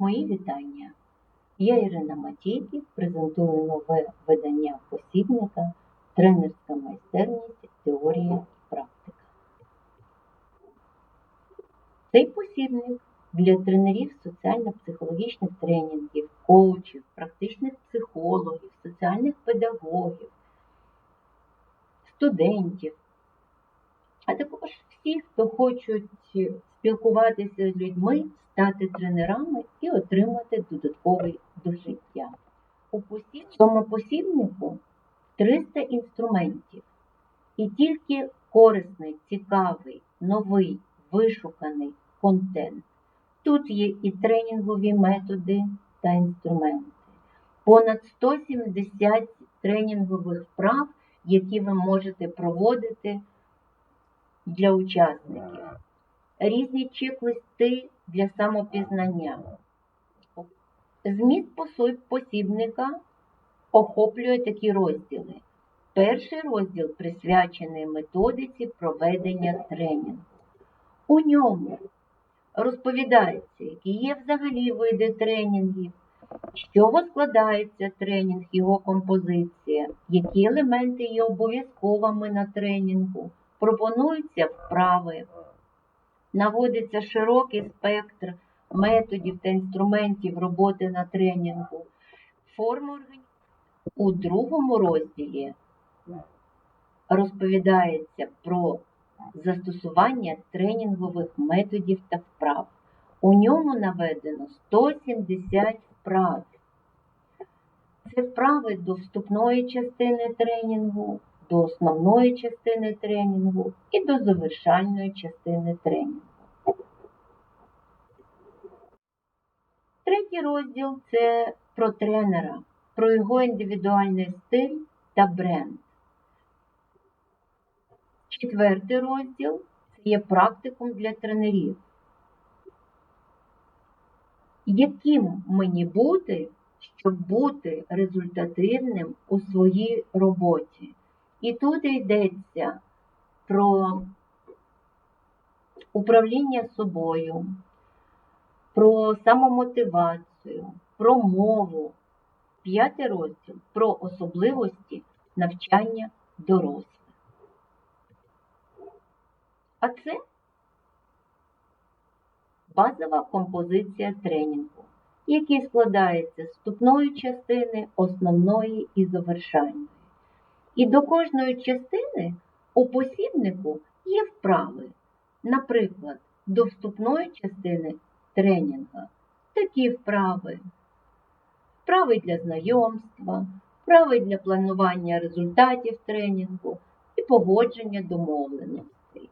Мої вітання. Я Ірина Матійків, презентую нове видання посібника Тренерська майстерність, теорія і практика. Цей посібник для тренерів соціально-психологічних тренінгів, коучів, практичних психологів, соціальних педагогів, студентів, а також всі, хто хочуть спілкуватися з людьми, стати тренерами і отримати додатковий до життя. У цьому посібнику 300 інструментів. І тільки корисний, цікавий, новий, вишуканий контент. Тут є і тренінгові методи та інструменти. Понад 170 тренінгових вправ, які ви можете проводити для учасників. Різні чек-листи для самопізнання. Зміст посібника охоплює такі розділи. Перший розділ присвячений методиці проведення тренінгу. У ньому розповідається, які є взагалі види тренінгів, з чого складається тренінг, його композиція, які елементи є обов'язковими на тренінгу, пропонуються вправи, наводиться широкий спектр методів та інструментів роботи на тренінгу, організації. У другому розділі розповідається про застосування тренінгових методів та вправ. У ньому наведено 170 вправ. Це вправи до вступної частини тренінгу, до основної частини тренінгу і до завершальної частини тренінгу. Третій розділ це про тренера, про його індивідуальний стиль та бренд. Четвертий розділ це є практикум для тренерів. Яким мені бути, щоб бути результативним у своїй роботі? І тут йдеться про управління собою, про самомотивацію, про мову. П'ятий розділ про особливості навчання дорослих. А це базова композиція тренінгу, який складається з вступної частини, основної і завершальної. І до кожної частини у посібнику є вправи. Наприклад, до вступної частини тренінга такі вправи. Вправи для знайомства, вправи для планування результатів тренінгу і погодження домовленостей.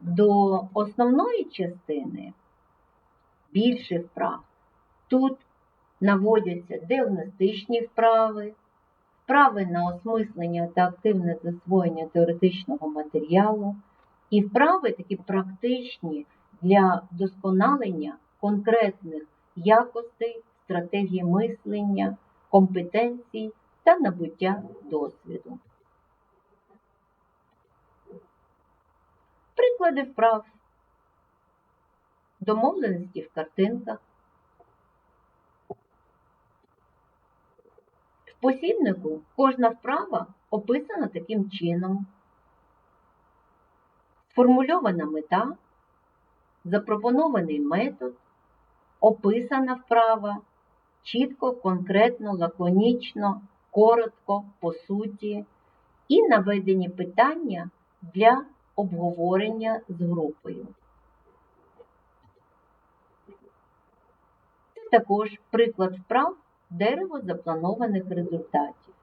До основної частини більше вправ. Тут наводяться діагностичні вправи, вправи на осмислення та активне засвоєння теоретичного матеріалу, і вправи такі практичні для вдосконалення конкретних якостей, стратегії мислення, компетенцій та набуття досвіду. Приклади вправ. Домовленості в картинках. В посібнику кожна вправа описана таким чином. Сформульована мета, запропонований метод, описана вправа, чітко, конкретно, лаконічно, коротко, по суті, і наведені питання для обговорення з групою. Це також приклад вправ дерево запланованих результатів.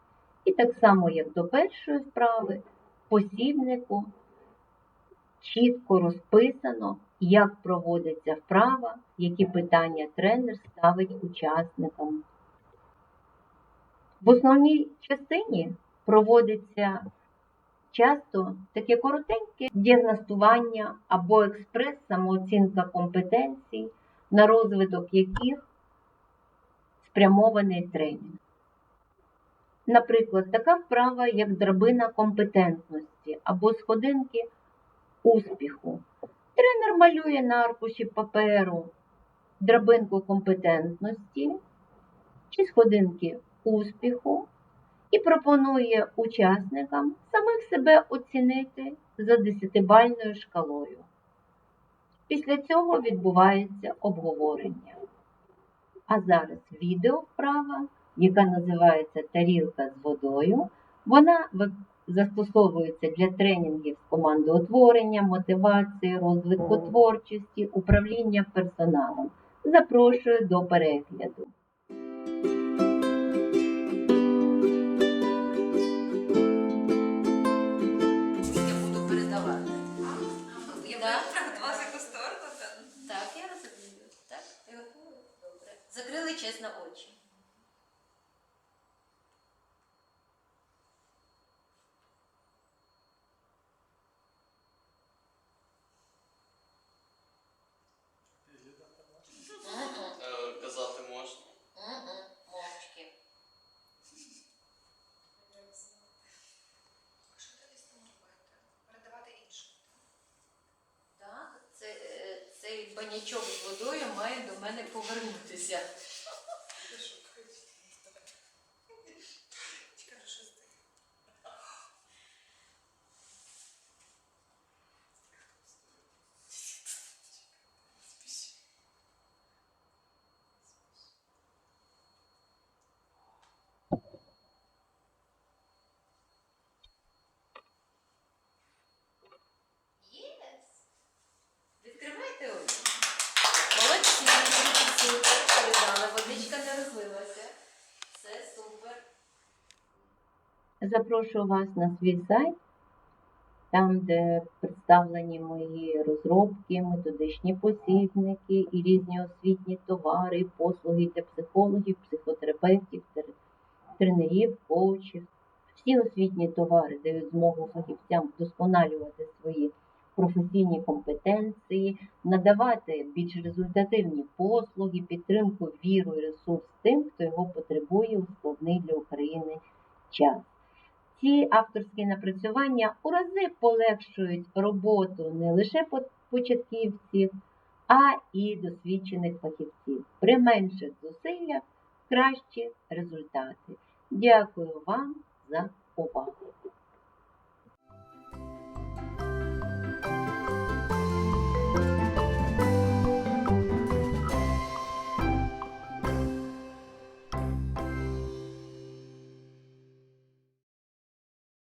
І так само, як до першої вправи, посібнику чітко розписано, як проводиться вправа, які питання тренер ставить учасникам. В основній частині проводиться часто таке коротеньке діагностування або експрес-самооцінка компетенцій, на розвиток яких спрямований тренінг. Наприклад, така вправа, як драбина компетентності або сходинки успіху. Тренер малює на аркуші паперу драбинку компетентності чи сходинки успіху і пропонує учасникам самих себе оцінити за десятибальною шкалою. Після цього відбувається обговорення. А зараз відео вправа, яка називається Тарілка з водою. Вона застосовується для тренінгів з командоутворення, мотивації, розвитку творчості, управління персоналом. Запрошую до перегляду. Я буду передавати. Я Да. буду від вас якусь сторону, та Так, я розумію. Так? Добре. Закрили чесно очі. Е, Казати можна. Мовчки. що ти десь там робити? Передавати іншим. Так, це, е, цей банячок з водою має до мене повернутися. Запрошую вас на свій сайт, там, де представлені мої розробки, методичні посібники і різні освітні товари, послуги для психологів, психотерапевтів, тренерів, коучів. Всі освітні товари дають змогу фахівцям вдосконалювати свої професійні компетенції, надавати більш результативні послуги, підтримку, віру і ресурс тим, хто його потребує у складний для України час. Ці авторські напрацювання у рази полегшують роботу не лише початківців, а і досвідчених фахівців. При менших зусиллях кращі результати. Дякую вам за увагу.